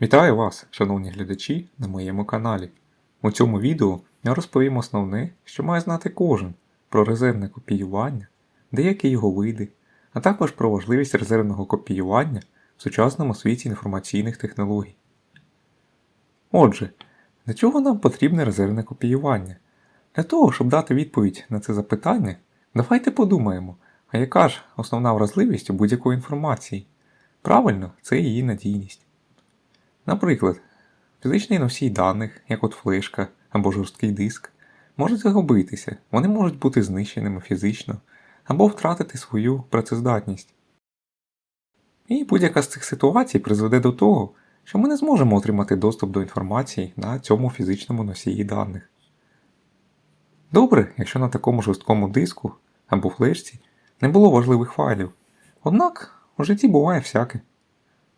Вітаю вас, шановні глядачі, на моєму каналі. У цьому відео я розповім основне, що має знати кожен про резервне копіювання, деякі його види, а також про важливість резервного копіювання в сучасному світі інформаційних технологій. Отже, для чого нам потрібне резервне копіювання? Для того, щоб дати відповідь на це запитання, давайте подумаємо, а яка ж основна вразливість у будь-якої інформації? Правильно, це її надійність. Наприклад, фізичний носій даних, як от флешка або жорсткий диск, можуть загубитися, вони можуть бути знищеними фізично або втратити свою працездатність. І будь-яка з цих ситуацій призведе до того, що ми не зможемо отримати доступ до інформації на цьому фізичному носії даних. Добре, якщо на такому жорсткому диску або флешці не було важливих файлів, однак у житті буває всяке.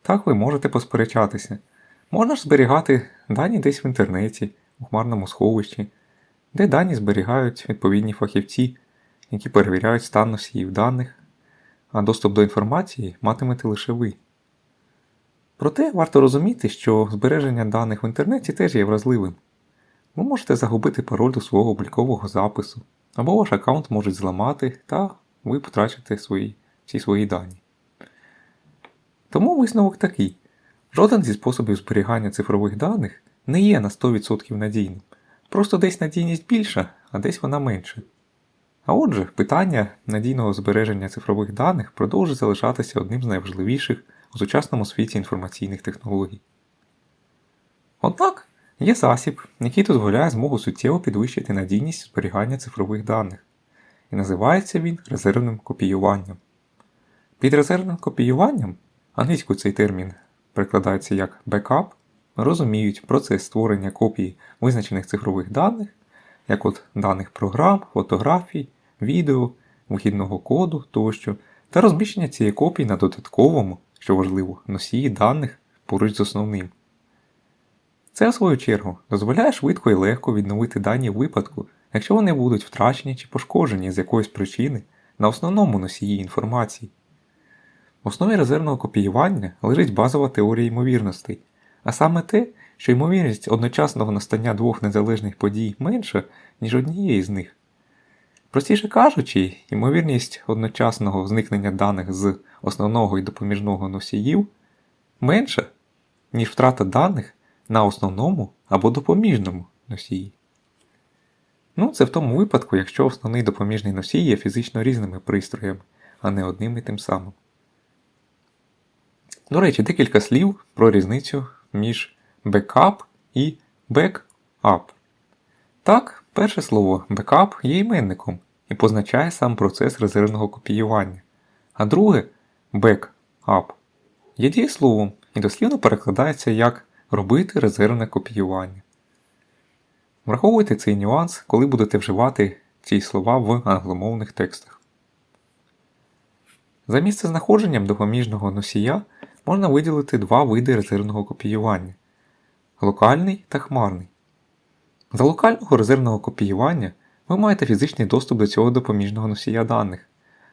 Так ви можете посперечатися. Можна ж зберігати дані десь в інтернеті, у хмарному сховищі, де дані зберігають відповідні фахівці, які перевіряють стан носіїв даних, а доступ до інформації матимете лише ви. Проте варто розуміти, що збереження даних в інтернеті теж є вразливим. Ви можете загубити пароль до свого облікового запису, або ваш аккаунт можуть зламати, та ви потрачите свої, всі свої дані. Тому висновок такий: жоден зі способів зберігання цифрових даних не є на 100% надійним. Просто десь надійність більша, а десь вона менша. А отже, питання надійного збереження цифрових даних продовжує залишатися одним з найважливіших у сучасному світі інформаційних технологій. Однак є засіб, який дозволяє змогу суттєво підвищити надійність зберігання цифрових даних, і називається він резервним копіюванням. Під резервним копіюванням Англійською цей термін перекладається як бекап, розуміють процес створення копії визначених цифрових даних, як от даних програм, фотографій, відео, вихідного коду тощо, та розміщення цієї копії на додатковому, що важливо, носії даних поруч з основним. Це, в свою чергу, дозволяє швидко і легко відновити дані випадку, якщо вони будуть втрачені чи пошкоджені з якоїсь причини на основному носії інформації. В основі резервного копіювання лежить базова теорія ймовірностей, а саме те, що ймовірність одночасного настання двох незалежних подій менша, ніж однієї з них. Простіше кажучи, ймовірність одночасного зникнення даних з основного і допоміжного носіїв менша, ніж втрата даних на основному або допоміжному носії. Ну, це в тому випадку, якщо основний допоміжний носій є фізично різними пристроями, а не одним і тим самим. До речі, декілька слів про різницю між бекап і бекап. Так, перше слово бекап є іменником і позначає сам процес резервного копіювання, а друге бекап є дієсловом і дослівно перекладається як робити резервне копіювання. Враховуйте цей нюанс, коли будете вживати ці слова в англомовних текстах. За місцезнаходженням допоміжного носія можна виділити два види резервного копіювання локальний та хмарний. За локального резервного копіювання ви маєте фізичний доступ до цього допоміжного носія даних,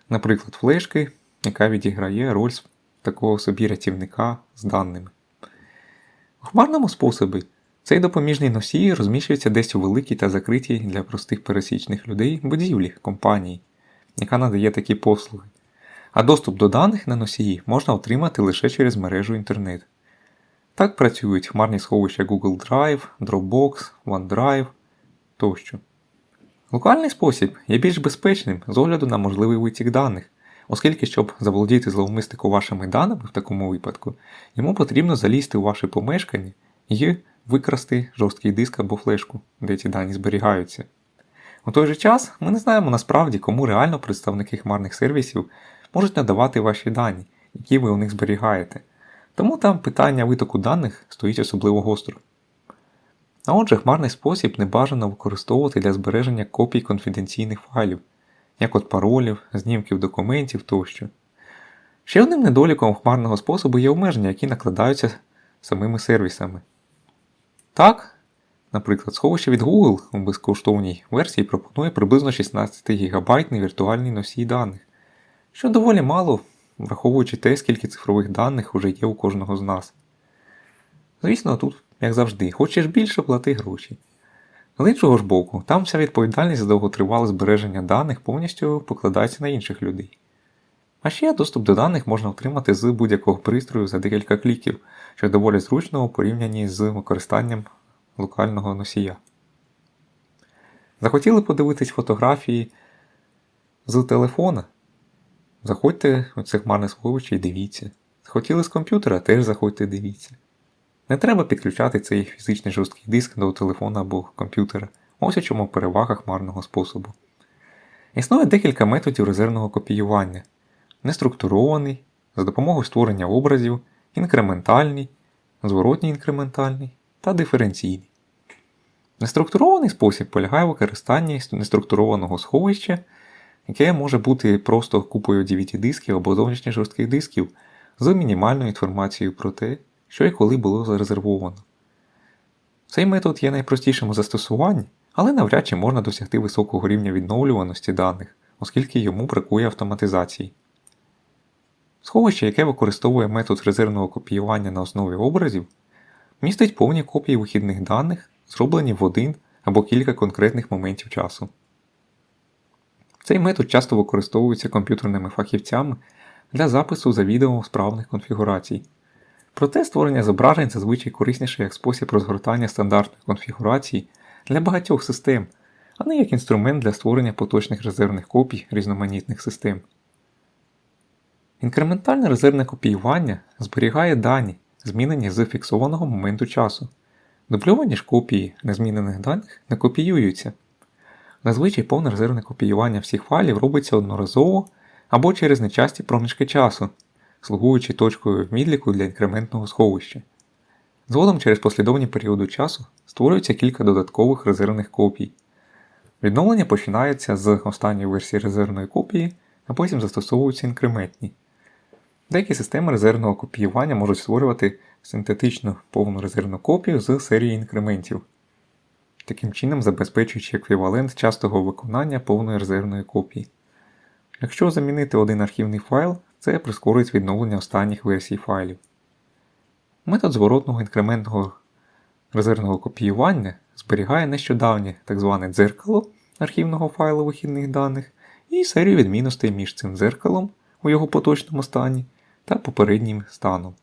наприклад, флешки, яка відіграє роль такого собі рятівника з даними. У хмарному способі цей допоміжний носій розміщується десь у великій та закритій для простих пересічних людей будівлі компанії, яка надає такі послуги а доступ до даних на носії можна отримати лише через мережу інтернет. Так працюють хмарні сховища Google Drive, Dropbox, OneDrive тощо. Локальний спосіб є більш безпечним з огляду на можливий витік даних, оскільки, щоб заволодіти зловмиснику вашими даними в такому випадку, йому потрібно залізти у ваше помешкання і викрасти жорсткий диск або флешку, де ці дані зберігаються. У той же час ми не знаємо насправді, кому реально представники хмарних сервісів можуть надавати ваші дані, які ви у них зберігаєте. Тому там питання витоку даних стоїть особливо гостро. А отже, хмарний спосіб не бажано використовувати для збереження копій конфіденційних файлів, як от паролів, знімків документів тощо. Ще одним недоліком хмарного способу є обмеження, які накладаються самими сервісами. Так, наприклад, сховище від Google у безкоштовній версії пропонує приблизно 16 ГБ віртуальний носій даних що доволі мало, враховуючи те, скільки цифрових даних уже є у кожного з нас. Звісно, тут, як завжди, хочеш більше плати гроші. З іншого ж боку, там вся відповідальність за довготривале збереження даних повністю покладається на інших людей. А ще доступ до даних можна отримати з будь-якого пристрою за декілька кліків, що доволі зручно у порівнянні з використанням локального носія. Захотіли подивитись фотографії з телефона? Заходьте у це хмарне сховище і дивіться. Захотіли з комп'ютера, теж заходьте і дивіться. Не треба підключати цей фізичний жорсткий диск до телефона або комп'ютера. Ось у чому перевага хмарного способу. Існує декілька методів резервного копіювання: неструктурований, за допомогою створення образів, інкрементальний, зворотній інкрементальний та диференційний. Неструктурований спосіб полягає в використанні неструктурованого сховища, яке може бути просто купою DVD-дисків або зовнішніх жорстких дисків з мінімальною інформацією про те, що і коли було зарезервовано. Цей метод є найпростішим у застосуванні, але навряд чи можна досягти високого рівня відновлюваності даних, оскільки йому бракує автоматизації. Сховище, яке використовує метод резервного копіювання на основі образів, містить повні копії вихідних даних, зроблені в один або кілька конкретних моментів часу. Цей метод часто використовується комп'ютерними фахівцями для запису за відео справних конфігурацій. Проте створення зображень зазвичай корисніше як спосіб розгортання стандартної конфігурації для багатьох систем, а не як інструмент для створення поточних резервних копій різноманітних систем. Інкрементальне резервне копіювання зберігає дані, змінені з фіксованого моменту часу. Дубльовані ж копії незмінених даних не копіюються. Зазвичай повне резервне копіювання всіх файлів робиться одноразово або через нечасті проміжки часу, слугуючи точкою відліку для інкрементного сховища. Згодом через послідовні періоди часу створюється кілька додаткових резервних копій. Відновлення починається з останньої версії резервної копії, а потім застосовуються інкрементні. Деякі системи резервного копіювання можуть створювати синтетичну повну резервну копію з серії інкрементів, таким чином забезпечуючи еквівалент частого виконання повної резервної копії. Якщо замінити один архівний файл, це прискорить відновлення останніх версій файлів. Метод зворотного інкрементного резервного копіювання зберігає нещодавнє так зване дзеркало архівного файлу вихідних даних і серію відмінностей між цим дзеркалом у його поточному стані та попереднім станом.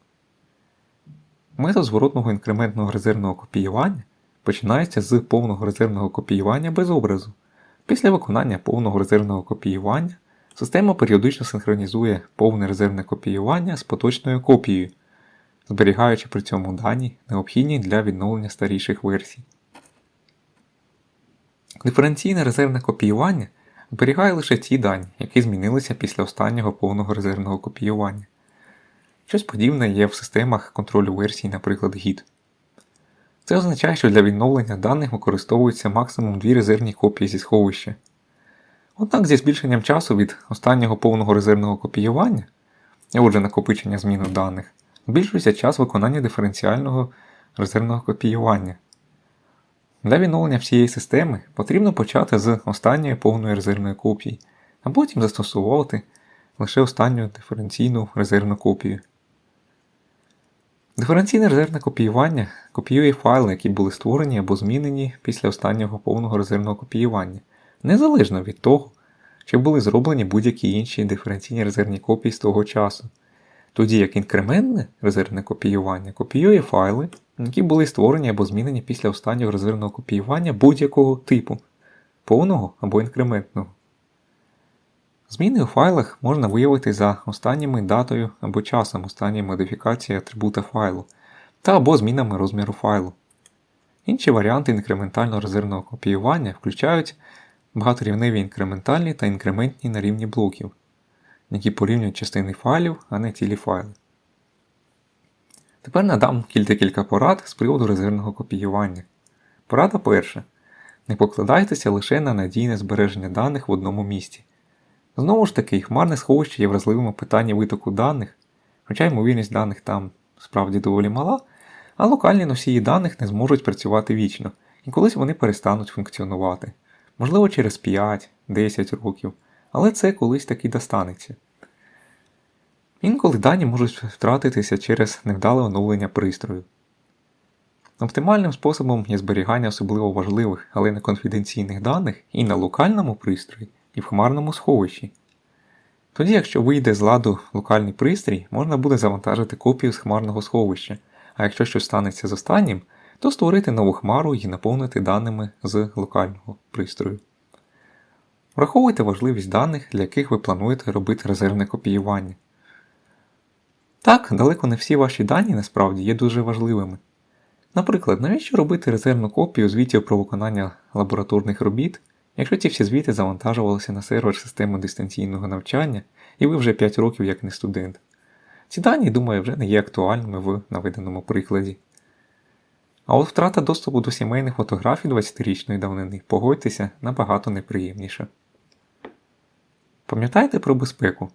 Метод зворотного інкрементного резервного копіювання починається з повного резервного копіювання без образу. Після виконання повного резервного копіювання система періодично синхронізує повне резервне копіювання з поточною копією, зберігаючи при цьому дані, необхідні для відновлення старіших версій. Диференційне резервне копіювання зберігає лише ті дані, які змінилися після останнього повного резервного копіювання. Щось подібне є в системах контролю версій, наприклад, Git. Це означає, що для відновлення даних використовується максимум дві резервні копії зі сховища. Однак зі збільшенням часу від останнього повного резервного копіювання, і отже накопичення зміну даних, збільшується час виконання диференціального резервного копіювання. Для відновлення всієї системи потрібно почати з останньої повної резервної копії, а потім застосовувати лише останню диференційну резервну копію. Диференційне резервне копіювання копіює файли, які були створені або змінені після останнього повного резервного копіювання, незалежно від того, чи були зроблені будь-які інші диференційні резервні копії з того часу. Тоді як інкрементне резервне копіювання копіює файли, які були створені або змінені після останнього резервного копіювання будь-якого типу, повного або інкрементного. Зміни у файлах можна виявити за останніми датою або часом останньої модифікації атрибута файлу та або змінами розміру файлу. Інші варіанти інкрементального резервного копіювання включають багаторівневі інкрементальні та інкрементні на рівні блоків, які порівнюють частини файлів, а не цілі файли. Тепер надам кілька порад з приводу резервного копіювання. Порада перша. Не покладайтеся лише на надійне збереження даних в одному місці. Знову ж таки, хмарне сховище є вразливим у питанні витоку даних, хоча ймовірність даних там справді доволі мала, а локальні носії даних не зможуть працювати вічно, і колись вони перестануть функціонувати. Можливо, через 5-10 років, але це колись таки достанеться. Інколи дані можуть втратитися через невдале оновлення пристрою. Оптимальним способом є зберігання особливо важливих, але не конфіденційних даних і на локальному пристрої, і в хмарному сховищі. Тоді, якщо вийде з ладу локальний пристрій, можна буде завантажити копію з хмарного сховища, а якщо щось станеться з останнім, то створити нову хмару і наповнити даними з локального пристрою. Враховуйте важливість даних, для яких ви плануєте робити резервне копіювання. Так, далеко не всі ваші дані насправді є дуже важливими. Наприклад, навіщо робити резервну копію звітів про виконання лабораторних робіт, якщо ці всі звіти завантажувалися на сервер системи дистанційного навчання, і ви вже 5 років як не студент. Ці дані, думаю, вже не є актуальними в наведеному прикладі. А от втрата доступу до сімейних фотографій 20-річної давнини, погодьтеся, набагато неприємніше. Пам'ятайте про безпеку.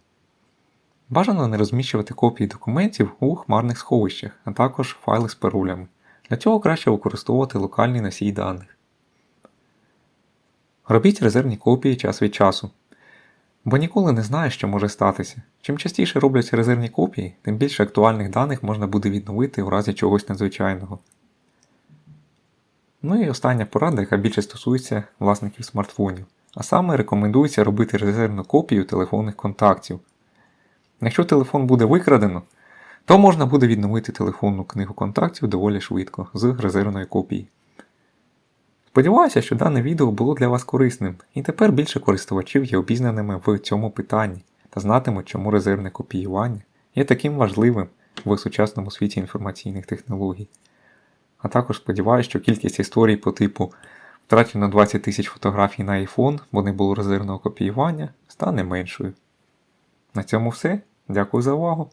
Бажано не розміщувати копії документів у хмарних сховищах, а також файли з паролями. Для цього краще використовувати локальний носій даних. Робіть резервні копії час від часу. Бо ніколи не знаєш, що може статися. Чим частіше робляться резервні копії, тим більше актуальних даних можна буде відновити у разі чогось надзвичайного. Ну і остання порада, яка більше стосується власників смартфонів. А саме рекомендується робити резервну копію телефонних контактів. Якщо телефон буде викрадено, то можна буде відновити телефонну книгу контактів доволі швидко з резервної копії. Сподіваюся, що дане відео було для вас корисним, і тепер більше користувачів є обізнаними в цьому питанні та знатимуть, чому резервне копіювання є таким важливим в сучасному світі інформаційних технологій. А також сподіваюся, що кількість історій по типу втрачено 20 тисяч фотографій на iPhone, бо не було резервного копіювання, стане меншою. На цьому все. Дякую за увагу!